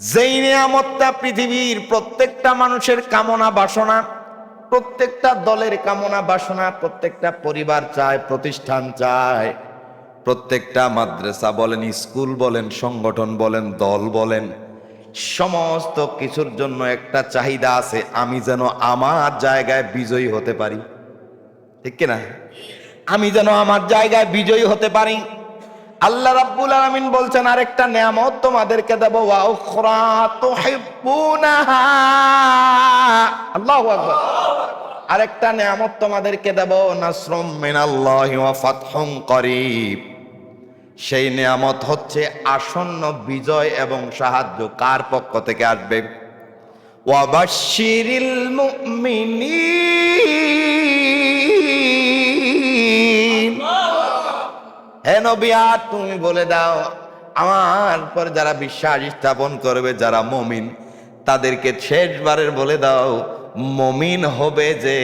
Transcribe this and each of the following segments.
যেই নিয়ামতটা পৃথিবীর প্রত্যেকটা মানুষের কামনা বাসনা, প্রত্যেকটা দলের কামনা বাসনা, প্রত্যেকটা পরিবার চায়, প্রতিষ্ঠান চায়। প্রত্যেকটা মাদ্রাসা বলেন, স্কুল বলেন, সংগঠন বলেন, দল বলেন, সমস্ত কিছুর জন্য একটা চাহিদা আছে, আমি যেন আমার জায়গায় বিজয়ী হতে পারি। ঠিক কিনা? আমি যেন আমার জায়গায় বিজয়ী হতে পারি। আল্লাহ রাব্বুল আলামিন বলছেন, আরেকটা নিয়ামত তোমাদেরকে দেব, ওয়া উখরা তুহিব্বুনাহা। আল্লাহু আকবার। আরেকটা নিয়ামত তোমাদেরকে দেব, নাসরুম মিনাল্লাহি ওয়া ফাতহুন করিব। সেই নিয়ামত হচ্ছে আসন্ন বিজয় এবং সাহায্য। কার পক্ষ থেকে আসবে? ওয়া বাশশিরিল মুমিনিন। হে নবিয়া তুমি বলে দাও, আমার পর যারা বিশ্বাস স্থাপন করবে, যারা মমিন, তাদেরকে শেষবারের বলে দাও, মমিন হবে যে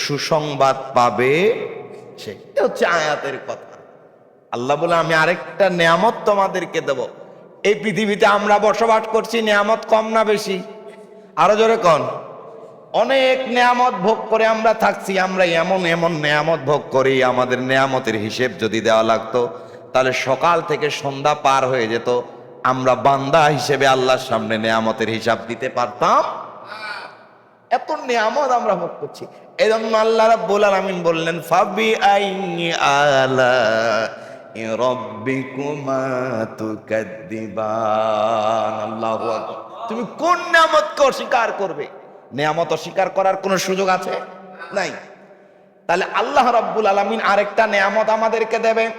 সুসংবাদ পাবে সেটা হচ্ছে আয়াতের কথা। আল্লাহ বলে, আমি আরেকটা নিয়ামত তোমাদেরকে দেব। এই পৃথিবীতে আমরা বসবাস করছি, নিয়ামত কম না বেশি? আরও জোরে কন। অনেক নেয়ামত ভোগ করে আমরা থাকছি, আমরা এমন এমন নেয়ামত ভোগ করি, আমাদের নেয়ামতের হিসেব যদি দেওয়া লাগতো, তাহলে সকাল থেকে সন্ধ্যা পার হয়ে যেত, আমরা বান্দা হিসেবে আল্লাহর সামনে নেয়ামতের হিসাব দিতে পারতাম। এত নিয়ামত আমরা ভোগ করছি। এই জন্য আল্লাহ রাব্বুল আলামিন বললেন ফাবি আইনি আলা রব্বিকুমা তুকাদ্দিবান। আল্লাহু আকবার। তুমি কোন নিয়ামতকে অস্বীকার করবে? নিয়ামত অস্বীকার করার কোনো সুযোগ আছে? নাই। তাহলে আল্লাহ রাব্বুল আলামিন আরেকটা নেয়ামত আমাদেরকে দেবে।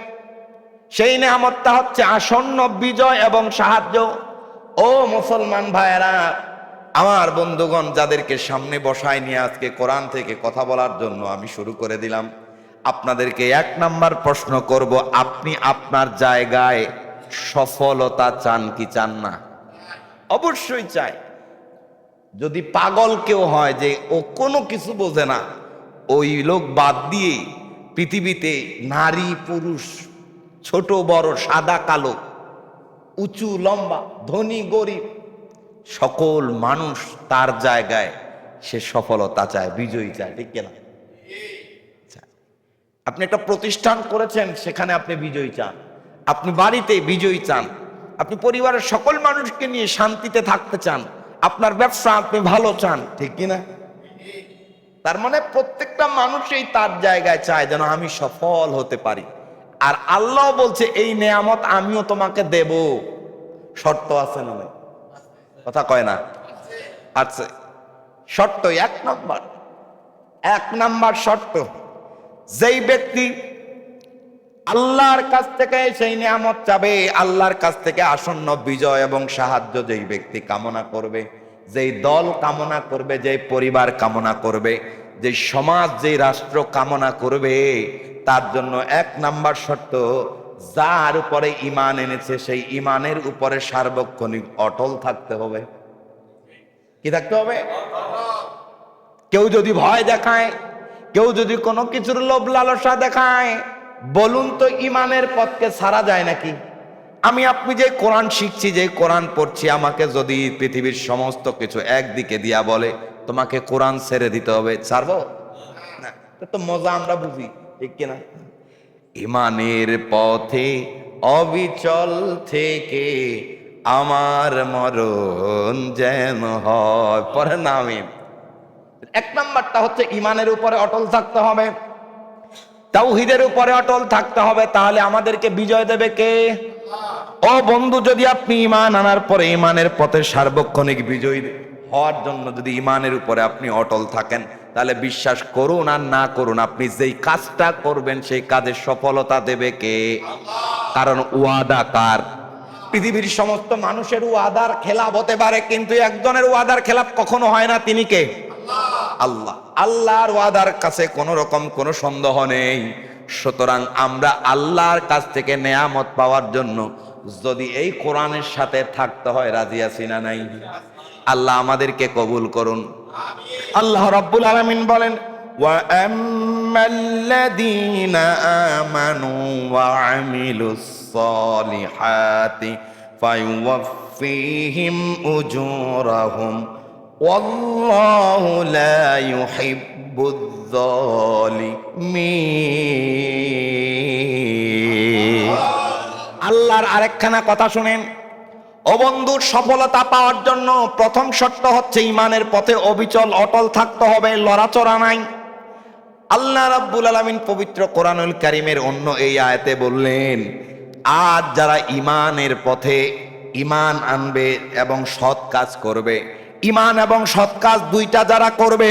সেই নিয়ামতটা হচ্ছে আসন্ন বিজয় এবং সাহায্য। ও মুসলমান ভাইয়েরা, আমার বন্ধুগণ, যাদেরকে সামনে বসায় নিয়ে আজকে কোরআন থেকে কথা বলার জন্য আমি শুরু করে দিলাম। আপনাদেরকে এক নাম্বার প্রশ্ন করব, আপনি আপনার জায়গায় সফলতা চান কি চান না? অবশ্যই চাই। যদি পাগল কেউ হয় যে ও কোনো কিছু বোঝে না, ওই লোক বাদ দিয়ে পৃথিবীতে নারী, পুরুষ, ছোট, বড়, সাদা, কালো, উঁচু, লম্বা, ধনী, গরিব, সকল মানুষ তার জায়গায় সে সফলতা চায়, বিজয়ী চায়, ঠিক কিনা? আপনি একটা প্রতিষ্ঠান করেছেন, সেখানে আপনি বিজয়ী চান। আপনি বাড়িতে বিজয়ী চান। আপনি পরিবারের সকল মানুষকে নিয়ে শান্তিতে থাকতে চান। আপনার ব্যবসা আপনি ভালো চান, ঠিক কিনা? তার মানে প্রত্যেকটা মানুষই তার জায়গায় চায় যেন আমি সফল হতে পারি। আর আল্লাহ বলছে, এই নেয়ামত আমিও তোমাকে দেব। শর্ত আছে না কথা কয় না? আছে। শর্ত এক নম্বর। এক নম্বর শর্ত, যেই ব্যক্তি আল্লাহর কাছ থেকে সেই নিয়ামত চাবে, আল্লাহর কাছ থেকে আসন্ন বিজয় এবং সাহায্য যেই ব্যক্তি কামনা করবে, যেই দল কামনা করবে, যেই পরিবার কামনা করবে যে সমাজ, যেই রাষ্ট্র কামনা করবে, তার জন্য এক নাম্বার শর্ত, যার উপরে ইমান এনেছে, সেই ইমানের উপরে সার্বক্ষণিক অটল থাকতে হবে। কি থাকতে হবে? কেউ যদি ভয় দেখায়, কেউ যদি কোনো কিছুর লোভ লালসা দেখায় বলুন তো ইমানের পথকে সারা যায় নাকি? আমি আপনি যে কোরআন শিখছি, যে কোরআন পড়ছি, আমাকে যদি পৃথিবীর সমস্ত কিছু একদিকে দিয়া বলে, তোমাকে কোরআন ছেড়ে দিতে হবে, ছাড়বো? তো মজা, আমরা বুঝি, ঠিক কিনা? ইমানের পথে অবিচল থেকে আমার মরণ যেন হয়। পরে নামে এক নাম্বারটা হচ্ছে, ইমানের উপরে অটল থাকতে হবে। তাওহিদের উপরে অটল থাকতে হবে, তাহলে আমাদেরকে বিজয় দেবে কে? ও বন্ধু, যদি আপনি ইমান আনার পরে ইমানের পথে সার্বক্ষণিক বিজয়ী হওয়ার জন্য যদি ইমানের উপরে আপনি অটল থাকেন, তাহলে বিশ্বাস করুন আর না করুন, আপনি যেই কাজটা করবেন সেই কাজের সফলতা দেবে কে? কারণ ওয়াদা কার? পৃথিবীর সমস্ত মানুষের ওয়াদার খেলাপ হতে পারে, কিন্তু একজনের ওয়াদার খেলাপ কখনো হয় না, তিনি কে? আল্লাহ আল্লাহর ওয়াদার কাছে কোনো রকম কোনো সন্দেহ নেই সুতরাং আমরা আল্লাহর কাছ থেকে নেয়ামত পাওয়ার জন্য যদি এই কোরআনের সাথে থাকতে হয় রাজি আছি না নাই আল্লাহ আমাদেরকে কবুল করুন আল্লাহ রাব্বুল আলামিন বলেন وأما الذين آمنوا وعملوا الصالحات فيوفيهم أجورهم والله لا يحب الظالمين আল্লাহর আরেকখানা কথা শুনেন ও বন্ধুর সফলতা পাওয়ার জন্য প্রথম শর্ত হচ্ছে ইমানের পথে অবিচল অটল থাকতে হবে লড়াচড়া নাই আল্লাহ রাব্বুল আলামিন পবিত্র কোরআনুল কারিমের অন্য এই আয়াতে বললেন আজ যারা ইমানের পথে ইমান আনবে এবং সৎ কাজ করবে ইমান এবং সৎ কাজ দুইটা যারা করবে,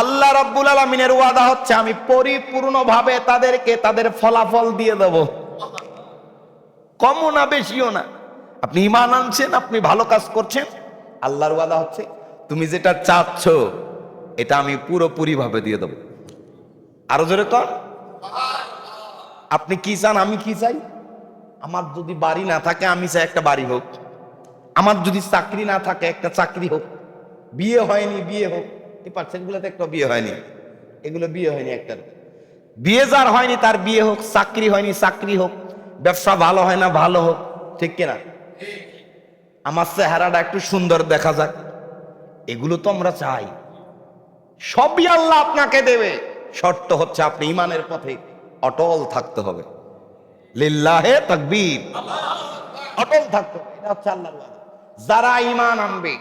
আল্লাহ রাব্বুল আলামিনের ওয়াদা হচ্ছে, আমি পরিপূর্ণভাবে তাদেরকে তাদের ফলাফল দিয়ে দেব। কমও না, বেশিও না। আপনি ইমান আনছেন, আপনি ভালো কাজ করছেন। আল্লাহর ওয়াদা হচ্ছে, তুমি যেটা চাচ্ছ, এটা আমি পুরোপুরি ভাবে দিয়ে দেবো। আরও জোরে কর আপনি কি চান, আমি কি চাই? আমার যদি বাড়ি না থাকে, আমি চাই একটা বাড়ি হোক। আমার যদি চাকরি না থাকে, একটা চাকরি হোক, বিয়ে হয়নি, বিয়ে হোক, এই পার্সেন্টগুলোতে একটা বিয়ে হয়নি, এগুলো বিয়ে হয়নি একটার বিয়ে যার হয়নি, তার বিয়ে হোক, চাকরি হয়নি, চাকরি হোক, ব্যবসা ভালো হয় না, ভালো হোক, ঠিক কিনা? আমার চেহারাটা একটু সুন্দর দেখা যাক, এগুলো তো আমরা চাই। সবই আল্লাহ আপনাকে দেবে। শর্ত হচ্ছে আপনি ইমানের পথে অটল থাকতে হবে। লিল্লাহে তাকবীর। অটল থাকতে হবে। এটা হচ্ছে আল্লাহর যারা ইমান আনবে,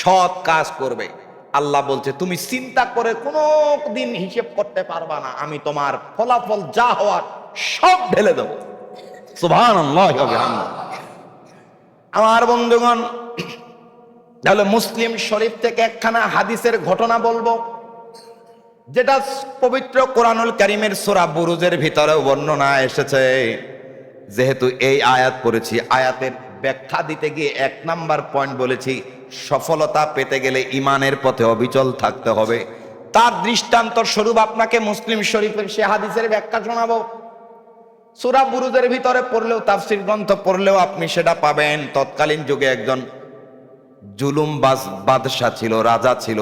সৎ কাজ করবে। আল্লাহ বলছে, তুমি চিন্তা করে কোনো দিন হিসেব করতে পারবা না। আমি তোমার ফলাফল যা হওয়ার সব ঢেলে দেবো। আমার বন্ধুগণ, তাহলে মুসলিম শরীফ থেকে একখানা হাদিসের ঘটনা বলব, যেটা পবিত্র কোরআনুল করিমের সোরা বুরুজের ভিতরে বর্ণনা এসেছে। যেহেতু এই আয়াত পড়েছি, আয়াতের ব্যাখ্যা দিতে গিয়ে এক নাম্বার পয়েন্ট বলেছি, সফলতা পেতে গেলে ইমানের পথে অবিচল থাকতে হবে। তার দৃষ্টান্ত স্বরূপ আপনাকে মুসলিম শরীফের সে হাদিসের ব্যাখ্যা শোনাবো। সুরা বুরুজের ভিতরে পড়লেও, তাফসির গ্রন্থ পড়লেও আপনি সেটা পাবেন। তৎকালীন যুগে একজন জুলুম বাদশাহ ছিল, রাজা ছিল।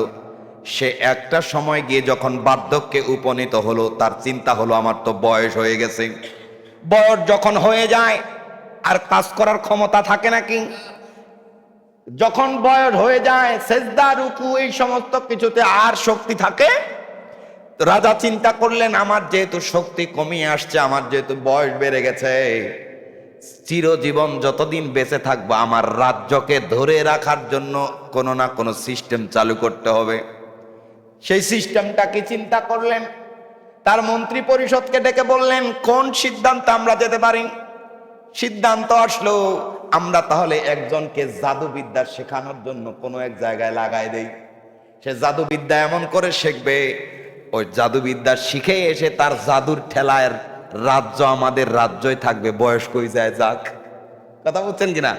সে একটা সময় গিয়ে যখন বার্ধক্যে উপনীত হলো, তার চিন্তা হলো, আমার তো বয়স হয়ে গেছে। বয়স যখন হয়ে যায় আর কাজ করার ক্ষমতা থাকে নাকি? যখন বয়স হয়ে যায়, সেজদা, রুকু, এই সমস্ত কিছুতে আর শক্তি থাকে? রাজা চিন্তা করলেন, আমার যেহেতু শক্তি কমিয়ে আসছে, আমার যেহেতু বয়স বেড়ে গেছে, চিরজীবন যতদিন বেঁচে থাকব, আমার রাজ্যকে ধরে রাখার জন্য কোনো না কোনো সিস্টেম চালু করতে হবে। সেই সিস্টেমটা কি চিন্তা করলেন? তার মন্ত্রী পরিষদকে ডেকে বললেন, কোন সিদ্ধান্ত আমরা যেতে পারি? সিদ্ধান্ত আসলো, আমরা তাহলে একজনকে জাদুবিদ্যা শেখানোর জন্য কোনো এক জায়গায় লাগাই দেই। সে জাদুবিদ্যা এমন করে শিখবে, ওই জাদুবিদ্যা শিখে এসে তার জাদুর ঠেলায় রাজ্য আমাদের রাজ্যই থাকবে, বয়স কই যায় যাক। কথা বলছেন কিনা?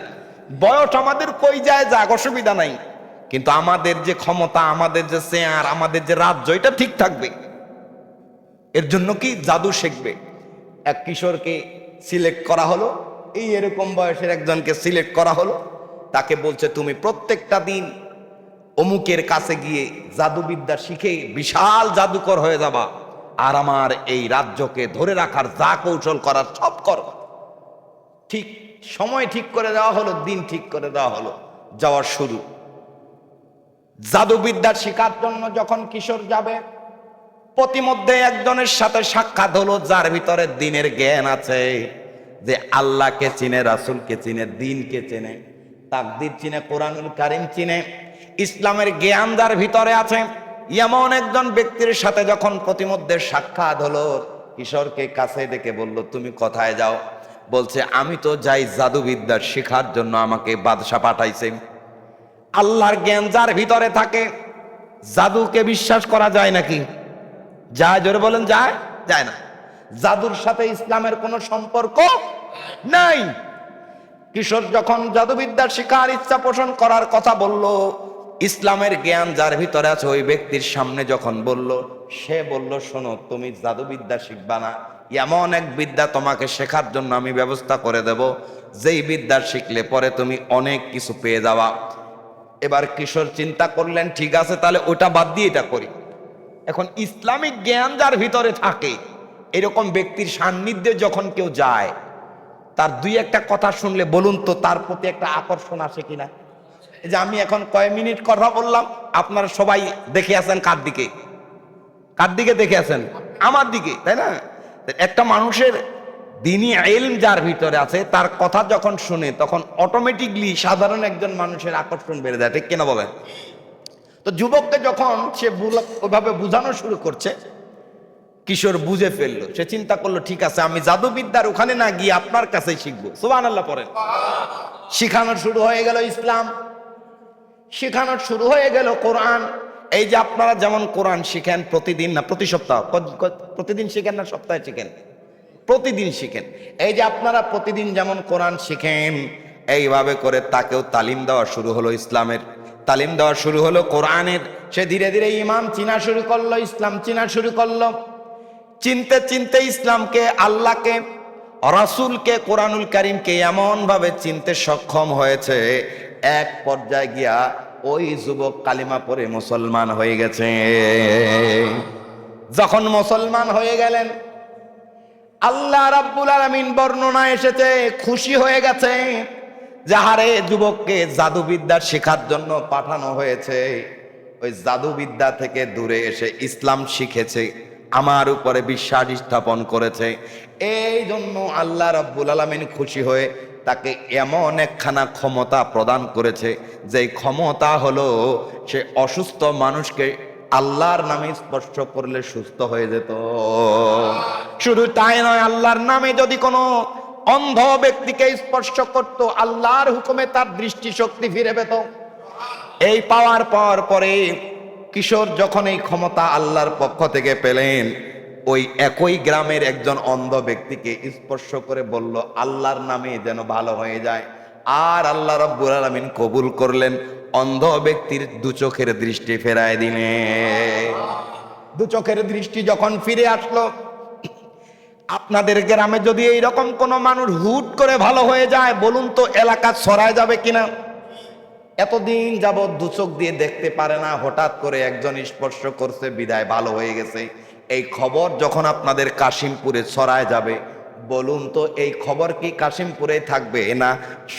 বয়স আমাদের কই যায় যাক, অসুবিধা নাই। কিন্তু আমাদের যে ক্ষমতা, আমাদের যে চেয়ার, আমাদের যে রাজ্য, এটা ঠিক থাকবে। এর জন্য কি জাদু শিখবে? এক কিশোরকে সিলেক্ট করা হলো এই এরকম বয়সের একজনকে সিলেক্ট করা হলো। তাকে বলছে, তুমি প্রত্যেকটা দিন অমুকের কাছে গিয়ে জাদুবিদ্যা শিখে বিশাল জাদুকর হয়ে যাবা। আর আমার এই রাজ্যকে ধরে রাখার যা কৌশল করার সব কর। ঠিক সময় ঠিক করে দেওয়া হলো, দিন ঠিক করে দেওয়া হলো যাওয়ার শুরু। জাদুবিদ্যা শেখার জন্য যখন কিশোর যাবে প্রতিমধ্যে একজনের সাথে সাক্ষাৎ হলো, যার ভিতরে দিনের জ্ঞান আছে। যে আল্লাহকে চিনে, রাসুলকে চিনে, দিনকে চেনে, তাকদির চিনে, কোরআনুল কারিম চিনে, ইসলামের জ্ঞান যার ভিতরে আছে। এমন একজন ব্যক্তির সাথে যখন প্রতিমধ্যে সাক্ষাৎ হলো, কিশোরকে কাছে ডেকে বলল, তুমি কোথায় যাও? বলছে, আমি তো যাই জাদুবিদ্যার শেখার জন্য আমাকে বাদশা পাঠাইছে। আল্লাহর জ্ঞান যার ভিতরে থাকে, জাদুকে বিশ্বাস করা যায় নাকি? যায়, জোরে বলেন, যায়? যায় না। জাদুর সাথে ইসলামের কোনো সম্পর্ক নাই। কিশোর যখন জাদুবিদ্যার শিকার ইচ্ছা পোষণ করার কথা বলল, ইসলামের জ্ঞান যার ভিতরে আছে ওই ব্যক্তির সামনে যখন বলল, সে বলল, শোনো, তুমি জাদুবিদ্যা শিখবা না। এমন এক বিদ্যা তোমাকে শেখার জন্য আমি ব্যবস্থা করে দেব। যেই বিদ্যা শিখলে পরে তুমি অনেক কিছু পেয়ে যাওয়া এবার কিশোর চিন্তা করলেন, ঠিক আছে, তাহলে ওটা বাদ দিয়ে এটা করি। এখন ইসলামিক জ্ঞান যার ভিতরে থাকে এরকম ব্যক্তির সান্নিধ্যে যখন কেউ যায়, তার দুই একটা কথা শুনলে বলুন তো তার প্রতি একটা আকর্ষণ আসে কিনা? যে আমি এখন কয় মিনিট কথা বললাম, আপনারা সবাই দেখে আছেন কার দিকে? কার দিকে দেখে আছেন? আমার দিকে, তাই না? একটা মানুষের দিনই এলম যার ভিতরে আছে, তার কথা যখন শুনে, তখন অটোমেটিকলি সাধারণ একজন মানুষের আকর্ষণ বেড়ে যায়, ঠিক কিনা বলেন? তো যুবককে যখন সে ওইভাবে বোঝানো শুরু করছে কিশোর বুঝে ফেলল। সে চিন্তা করল, ঠিক আছে, আমি জাদুবিদ্যার ওখানে না গিয়ে আপনার কাছে শিখব। সুবান আল্লাহ পড়েন। শিখানো শুরু হয়ে গেল ইসলাম। শেখানো শুরু হয়ে গেল কোরআন। এই যে আপনারা যেমন কোরআন শিখেন প্রতিদিন না, প্রতি সপ্তাহ? প্রতিদিন শিখেন না সপ্তাহে শিখেন? প্রতিদিন শিখেন। এই যে আপনারা প্রতিদিন যেমন কোরআন শিখেন, এইভাবে করে তাকেও তালিম দেওয়া শুরু হলো ইসলামের। তালিম দেওয়া শুরু হলো কোরআনের। সে ধীরে ধীরে ইমাম চিনা শুরু করল, ইসলাম চিনা শুরু করল। চিনতে চিনতে ইসলামকে, আল্লাহকে, রাসূলকে, কোরআনুল কারিমকে এমন ভাবে চিনতে সক্ষম হয়েছে। এক পর্যায়ে গিয়া ওই যুবক কালিমা পরে মুসলমান হয়ে গেছে। যখন মুসলমান হয়ে গেলেন, আল্লাহ রাব্বুল আলামিন বর্ণনা এসেছে, খুশি হয়ে গেছে যাহারে যুবককে জাদুবিদ্যা শেখার জন্য পাঠানো হয়েছে। ওই জাদুবিদ্যা থেকে দূরে এসে ইসলাম শিখেছে। আমার উপরে বিশ্বাস স্থাপন করেছে। এই জন্য আল্লাহ রাব্বুল আলামিন খুশি হয়ে তাকে এমন একখানা ক্ষমতা প্রদান করেছে, যে ক্ষমতা হলো সে অসুস্থ মানুষকে আল্লাহর নামে স্পর্শ করলে সুস্থ হয়ে যেত। শুধু তাই নয়, আল্লাহর নামে যদি কোনো অন্ধ ব্যক্তিকে স্পর্শ করত, আল্লাহর হুকুমে তার দৃষ্টিশক্তি ফিরে পেত। এই পাওয়ার পর পরে কিশোর যখন এই ক্ষমতা আল্লাহর পক্ষ থেকে পেলেন, ওই একই গ্রামের একজন অন্ধ ব্যক্তিকে স্পর্শ করে বলল, আল্লাহর নামে যেন ভালো হয়ে যায়। আর আল্লাহ রব্বুল আলামিন কবুল করলেন, অন্ধ ব্যক্তির দু চোখের দৃষ্টি ফেরায় দিলেন। দু চোখের দৃষ্টি যখন ফিরে আসলো, আপনাদের গ্রামে যদি এইরকম কোনো মানুষ হুট করে ভালো হয়ে যায়, বলুন তো এলাকা ছড়ায় যাবে কিনা? এতদিন যাবৎ দু চোখ দিয়ে দেখতে পারে না, হঠাৎ করে একজন স্পর্শ করছে, বিদায় ভালো হয়ে গেছে। এই খবর যখন আপনাদের কাশিমপুরে ছড়ায় যাবে, বলুন তো এই খবর কি কাশিমপুরে থাকবে না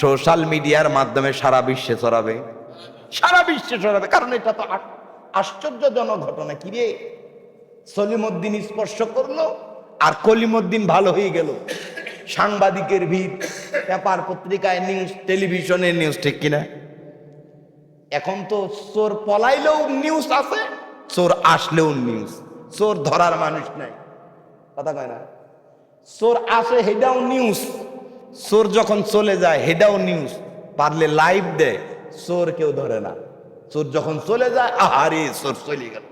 সোশ্যাল মিডিয়ার মাধ্যমে সারা বিশ্বে ছড়াবে? সারা বিশ্বে ছড়াবে, কারণ এটা তো আশ্চর্যজনক ঘটনা। কি রে? সলিমুদ্দিন স্পর্শ করল, আর কলিমুদ্দিন ভালো হয়ে গেল। সাংবাদিকের ভিড়, পেপার পত্রিকায় নিউজ টেলিভিশনের নিউজ ঠিক কিনা? এখন তো চোর পলাইলেও নিউজ আছে, চোর আসলেও নিউজ চোর ধরার মানুষ নাই। কথা কয় না? চোর আসে হেডাও নিউজ চোর যখন চলে যায় হেডাও নিউজ পারলে লাইভ দেয় চোর কেউ ধরে না। চোর যখন চলে যায়, আহারে, চোর চলে গেল।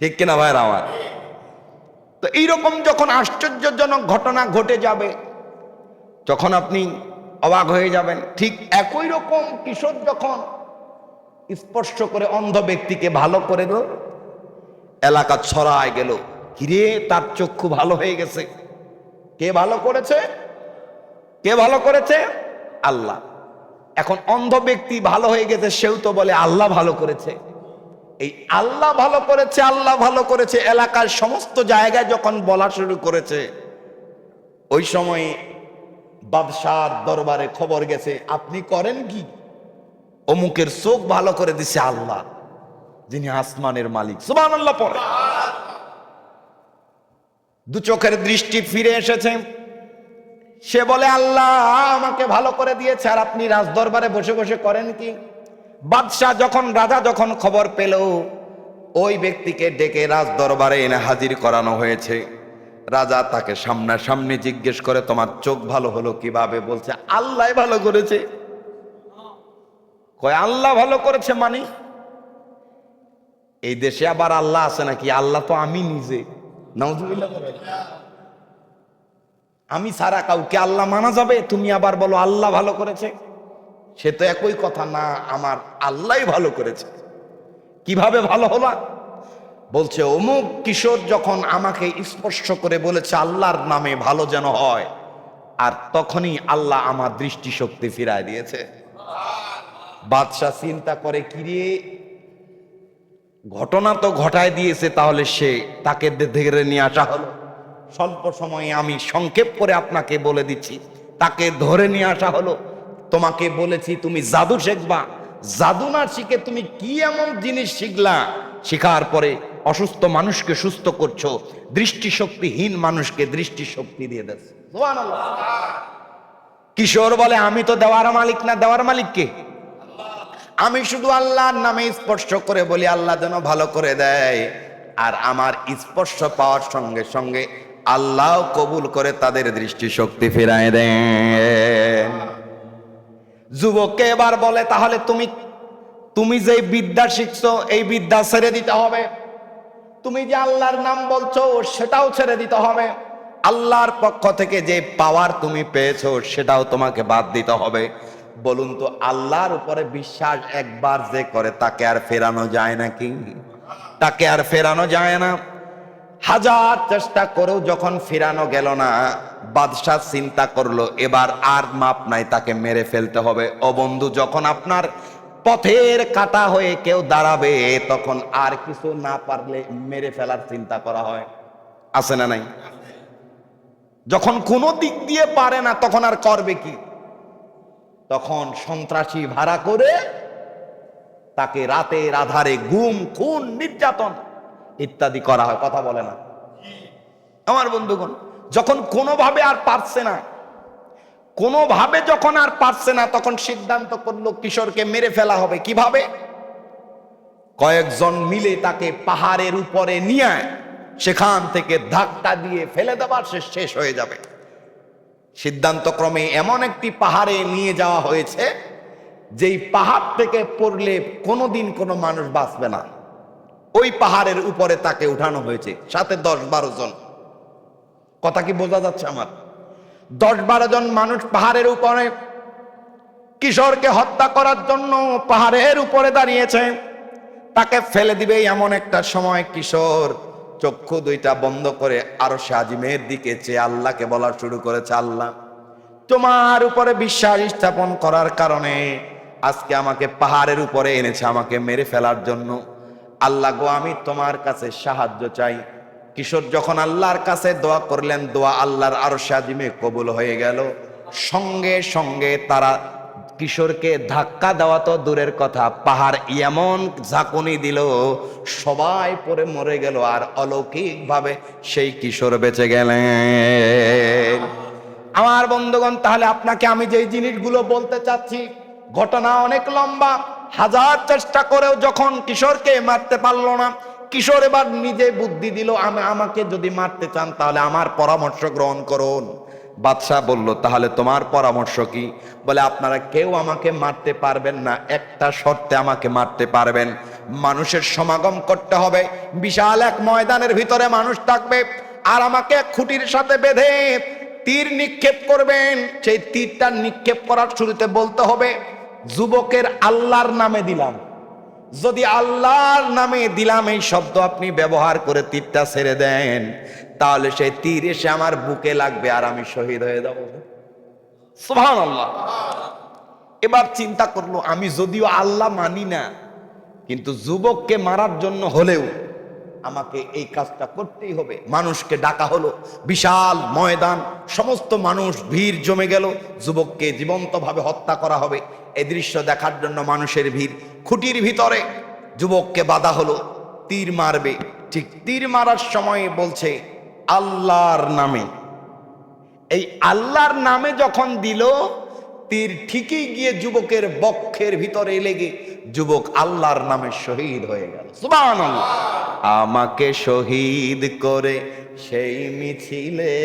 ঠিক কিনা ভাইরা আমার তো এইরকম যখন আশ্চর্যজনক ঘটনা ঘটে যাবে, যখন আপনি অবাক হয়ে যাবেন, ঠিক একই রকম কিশোর যখন স্পর্শ করে অন্ধ ব্যক্তিকে ভালো করে দিল এলাকা ছড়ায় গেল। কিরে, তার চক্ষু ভালো হয়ে গেছে। কে ভালো করেছে? কে ভালো করেছে? আল্লাহ। এখন অন্ধ ব্যক্তি ভালো হয়ে গেছে, সেও তো বলে, আল্লাহ ভালো করেছে। এই আল্লাহ ভালো করেছে, আল্লাহ ভালো করেছে এলাকার সমস্ত জায়গায় যখন বলা শুরু করেছে, ওই সময় বাদশার দরবারে খবর গেছে, আপনি করেন কি? অমুকের চোখ ভালো করে দিছে আল্লাহ, যিনি আসমানের মালিক। সুবান আল্লাহ পরে দু চোখের দৃষ্টি ফিরে এসেছে। সে বলে, আল্লাহ, আমাকে ভালো করে দিয়েছে, আর আপনি রাজ দরবারে বসে বসে করেন কি? বাদশাহ যখন, রাজা যখন খবর পেল, ওই ব্যক্তিকে ডেকে রাজ দরবারে এনে হাজির করানো হয়েছে। রাজা তাকে সামনাসামনি জিজ্ঞেস করে, তোমার চোখ ভালো হলো কীভাবে? বলছে, আল্লাহ ভালো করেছে। কয়, আল্লাহ ভালো করেছে মানে? এই দেশে আবার আল্লাহ আছে নাকি? আল্লাহ তো আমি নিজে। আমি সারা কাউকে আল্লাহ মানা যাবে? তুমি আবার বলো, আল্লাহ ভালো করেছে? সে তো একই কথা, না, আমার আল্লাহ ভালো করেছে। কীভাবে ভালো হলো? বলছে, অমুক কিশোর যখন আমাকে স্পর্শ করে বলেছে, আল্লাহর নামে ভালো যেন হয়, আর তখনই আল্লাহ আমার দৃষ্টিশক্তি ফিরায় দিয়েছে। বাদশাহ চিন্তা করে কিরে ঘটনা তো ঘটায় দিয়েছে, তাহলে সে তাকে ধরে নিয়ে আসা হলো। স্বল্প সময়ে আমি সংক্ষেপ করে আপনাকে বলে দিচ্ছি, তাকে ধরে নিয়ে আসা হলো। তোমাকে বলেছি, তুমি জাদু শিখবা। জাদু না শিখে তুমি কি এমন জিনিস শিখলা? শিখার পরে অসুস্থ মানুষকে সুস্থ করছ, দৃষ্টিশক্তিহীন মানুষকে দৃষ্টিশক্তি দিয়ে দেশ কিশোর বলে, আমি তো দেওয়ার মালিক না, দেওয়ার মালিক কে? আমি শুধু আল্লাহর নামে স্পর্শ করে বলি, আল্লাহ যেন ভালো করে দেয়। আর আমার স্পর্শ পাওয়ার সঙ্গে সঙ্গে আল্লাহ কবুল করে তাদের দৃষ্টিশক্তি ফিরায় দেন। যুবককে এবার বলে, তাহলে তুমি তুমি যে বিদ্যা শিখছো, এই বিদ্যা ছেড়ে দিতে হবে। তুমি যে আল্লাহর নাম বলছো, সেটাও ছেড়ে দিতে হবে। আল্লাহর পক্ষ থেকে যে পাওয়ার তুমি পেয়েছ, সেটাও তোমাকে বাদ দিতে হবে। বলুন তো, আল্লাহর উপরে বিশ্বাস একবার যে করে, তাকে আর ফেরানো যায় না কি তাকে আর ফেরানো যায় না। হাজার চেষ্টা করেও যখন ফেরানো গেল না, বাদশাহ চিন্তা করল, এবার আর মাপ নাই, তাকে মেরে ফেলতে হবে। ও বন্ধু, যখন আপনার পথের কাটা হয়ে কেউ দাঁড়াবে, তখন আর কিছু না পারলে মেরে ফেলার চিন্তা করা হয়। আছে না নাই? যখন কোনো দিক দিয়ে পারে না, তখন আর করবে কি? তখন সন্ত্রাসী ভাড়া করে তাকে রাতের আধারে গুম, খুন, নির্যাতন ইত্যাদি করা হয়। কথা বলে না। আমার বন্ধুগণ, যখন কোনোভাবে আর পারছে না, কোনোভাবে যখন আর পারছে না, তখন সিদ্ধান্ত করল কিশোরকে মেরে ফেলা হবে। কীভাবে? কয়েকজন মিলে তাকে পাহাড়ের উপরে নিয়ে সেখান থেকে ধাক্কা দিয়ে ফেলে দেবার সে শেষ হয়ে যাবে। সিদ্ধান্ত ক্রমে এমন একটি পাহাড়ে নিয়ে যাওয়া হয়েছে, যেই পাহাড় থেকে পড়লে কোনোদিন কোনো মানুষ বাঁচবে না। ওই পাহাড়ের উপরে তাকে উঠানো হয়েছে, সাথে দশ বারো জন। কথা কি বোঝা যাচ্ছে আমার? দশ বারো জন মানুষ পাহাড়ের উপরে, কিশোরকে হত্যা করার জন্য পাহাড়ের উপরে দাঁড়িয়েছে। তাকে ফেলে দিবে এমন একটা সময় কিশোর। চক্ষু দুইটা বন্ধ করে আরও সাজিমের দিকে চেয়ে আল্লাহকে বলা শুরু করেছে আল্লাহ। তোমার উপরে বিশ্বাস স্থাপন করার কারণে আজকে আমাকে পাহাড়ের উপরে এনেছে, আমাকে মেরে ফেলার জন্য। আল্লাহ গো, আমি তোমার কাছে সাহায্য চাই। কিশোর যখন আল্লাহর কাছে দোয়া করলেন, দোয়া আল্লাহর আরও সাজিমে কবুল হয়ে গেল। সঙ্গে সঙ্গে তারা কিশোরকে ধাক্কা দেওয়া তো দূরের কথা। পাহাড় এমন ঝাঁকুনি দিল, সবাই পরে মরে গেল আর অলৌকিকভাবে সেই কিশোর বেঁচে গেলেন। আমার বন্ধুগণ, তাহলে আপনাকে আমি যেই জিনিসগুলো বলতে চাচ্ছি, ঘটনা অনেক লম্বা। হাজার চেষ্টা করেও যখন কিশোরকে মারতে পারল না, কিশোর এবার নিজে বুদ্ধি দিল, আমি, আমাকে যদি মারতে চান, তাহলে আমার পরামর্শ গ্রহণ করুন। বাদশাহ বলল, তাহলে তোমার পরামর্শ কি? বলে, আপনারা কেউ আমাকে মারতে পারবেন না, একটা শর্তে আমাকে মারতে পারবেন। মানুষের সমাগম করতে হবে, বিশাল এক ময়দানের ভিতরে মানুষ থাকবে, আর আমাকে খুঁটির সাথে বেঁধে তীর নিক্ষেপ করবেন। সেই তীরটা নিক্ষেপ করার শুরুতে বলতে হবে, যুবকের আল্লাহর নামে দিলাম। যদি আল্লাহর নামে দিলাম, এই শব্দ আপনি ব্যবহার করে তীরটা ছেড়ে দেন। তাহলে সেই তীর এসে আমার বুকে লাগবে আর আমি শহীদ হয়ে যাব। সুবহান আল্লাহ এবার চিন্তা করল, আমি যদিও আল্লাহ মানি না, কিন্তু যুবককে মারার জন্য হলেও আমাকে এই কাজটা করতেই হবে। মানুষকে ডাকা হলো, বিশাল ময়দান, সমস্ত মানুষ, ভিড় জমে গেল, যুবককে জীবন্তভাবে হত্যা করা হবে। এ দৃশ্য দেখার জন্য মানুষের ভিড়। খুঁটির ভিতরে যুবককে বাধা হলো, তীর মারবে। ঠিক তীর মারার সময় বলছে আল্লাহর নামে। এই আল্লাহর নামে যখন দিল, তীর ঠিকই গিয়ে যুবকের বক্ষের ভিতরে লেগে যুবক আল্লাহর নামে শহীদ হয়ে গেল। সুবহানাল্লাহ। আমাকে শহীদ করে সেই মিছিলে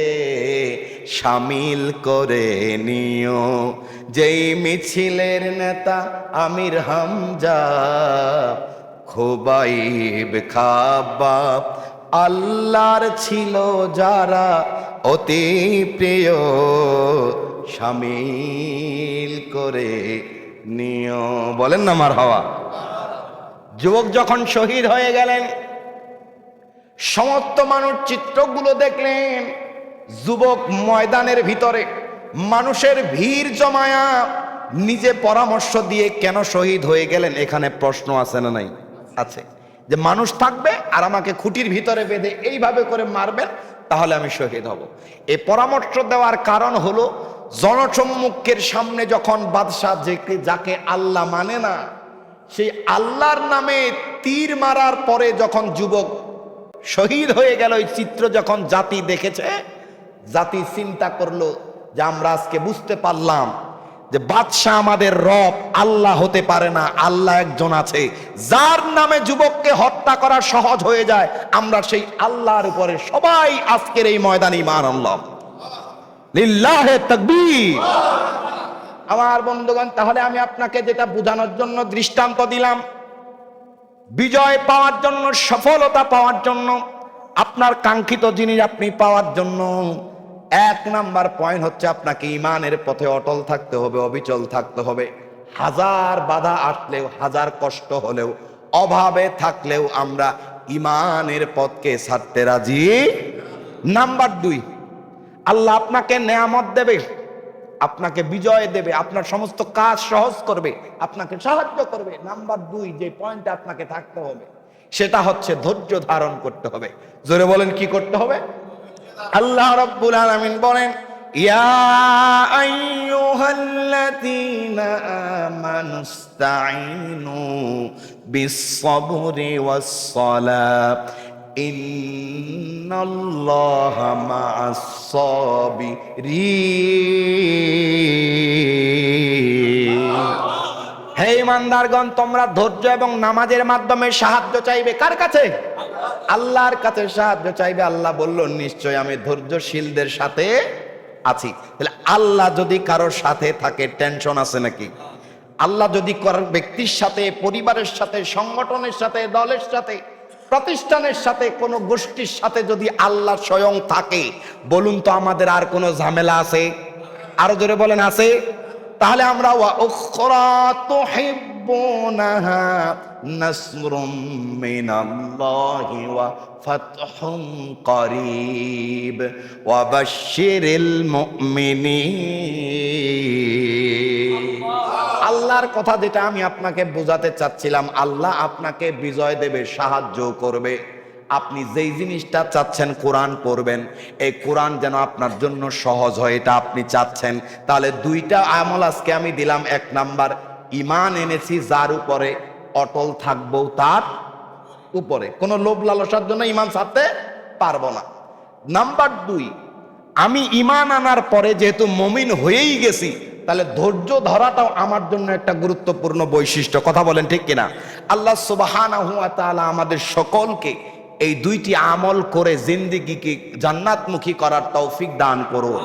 সামিল করে নিও। যেই মিছিলের নেতা আমির হামজা, খোবাইব খাবাব আল্লাহর ছিল যারা অতি প্রিয়, সামিল করে নিয়। বলেন না আমার হওয়া। যুবক যখন শহীদ হয়ে গেলেন, সমস্ত মানুষ চিত্রগুলো দেখলেন। যুবক ময়দানের ভিতরে, মানুষের ভিড় জমায়া নিজে পরামর্শ দিয়ে কেন শহীদ হয়ে গেলেন, এখানে প্রশ্ন আছে না নাই? আছে। যে মানুষ থাকবে আর আমাকে খুঁটির ভিতরে বেঁধে এইভাবে করে মারবেন, তাহলে আমি শহীদ হব। এই পরামর্শ দেওয়ার কারণ হলো, জনসম্মুখের সামনে যখন বাদশাহ যে যাকে আল্লাহ মানে না, সেই আল্লাহর নামে তীর মারার পরে যখন যুবক শহীদ হয়ে গেল, ওই চিত্র যখন জাতি দেখেছে, জাতি চিন্তা করল যে আমরা আজকে বুঝতে পারলাম যে বাদশাহ আমাদের রব, আল্লাহ হতে পারে না, আল্লাহ একজন আছে। যার নামে যুবককে হত্যা করা সহজ হয়ে যায়, আমরা সেই আল্লাহর উপরে সবাই আজকের এই ময়দানে ইমান আনলাম। লিল্লাহে তাকবীর। আমার বন্ধুগণ, তাহলে আমি আপনাকে যেটা বোঝানোর জন্য দৃষ্টান্ত দিলাম, বিজয় পাওয়ার জন্য, সফলতা পাওয়ার জন্য, আপনার কাঙ্ক্ষিত জিনিস আপনি পাওয়ার জন্য এক নাম্বার পয়েন্ট হচ্ছে আপনাকে ইমানের পথে অটল থাকতে হবে, অবিচল থাকতে হবে। হাজার বাধা আসলেও হাজার কষ্ট হলেও, অভাবে থাকলেও আমরা ইমানের পথকে ছাড়তে রাজি। নাম্বার দুই, আল্লাহ আপনাকে নেয়ামত দেবে, আপনাকে বিজয় দেবে, আপনার সমস্ত কাজ সহজ করবে, আপনাকে সাহায্য করবে। নাম্বার দুই, যে পয়েন্ট আপনাকে থাকতে হবে, সেটা হচ্ছে ধৈর্য ধারণ করতে হবে। জোরে বলেন কি করতে হবে? আল্লাহ রব্বুল আলামিন বলেন হে ইমানদারগণ, তোমরা ধৈর্য এবং নামাজের মাধ্যমে সাহায্য চাইবে কার কাছে? আল্লাহর কাছে সাহায্য চাইবে, আল্লাহ বলল, নিশ্চয় আমি ধৈর্যশীলদের সাথে আছি। তাহলে আল্লাহ যদি কারোর সাথে থাকে, টেনশন আছে নাকি? আল্লাহ যদি কারোর ব্যক্তির সাথে, পরিবারের সাথে, সংগঠনের সাথে, দলের সাথে, প্রতিষ্ঠানের সাথে, কোনো গোষ্ঠীর সাথে যদি আল্লাহ স্বয়ং থাকে, বলুন তো আমাদের আর কোনো ঝামেলা আছে? আরও জোরে বলেন, আছে? তাহলে আমরা তুহিব্বুনাহা নাসরুম মিনাল্লাহি ওয়া ফাতহুম করিব ওয়া বাশশিরিল আল্লাহর কথা যেটা আমি আপনাকে বোঝাতে চাচ্ছিলাম, আল্লাহ আপনাকে বিজয় দেবে, সাহায্য করবে। আপনি যেই জিনিসটা চাচ্ছেন কোরআন পড়বেন, এই কোরআন যেন আপনার জন্য সহজ হয়, এটা আপনি চাচ্ছেন। তাহলে দুইটা আমল আজকে আমি দিলাম, এক নাম্বার ইমান এনেছি যার উপরে অটল থাকব তার উপরে। কোনো লোভ লালসার জন্য ইমান ছাড়তে পারব না। নাম্বার দুই, আমি ইমান আনার পরে যেহেতু মমিন হয়েই গেছি, তাহলে ধৈর্য ধরাটাও আমার জন্য একটা গুরুত্বপূর্ণ বৈশিষ্ট্য। কথা বলেন ঠিক কিনা? আল্লাহ সুবহানাহু ওয়া তাআলা আমাদের সকলকে এই দুইটি আমল করে জিন্দিগিকে জান্নাতমুখী করার তৌফিক দান করুন।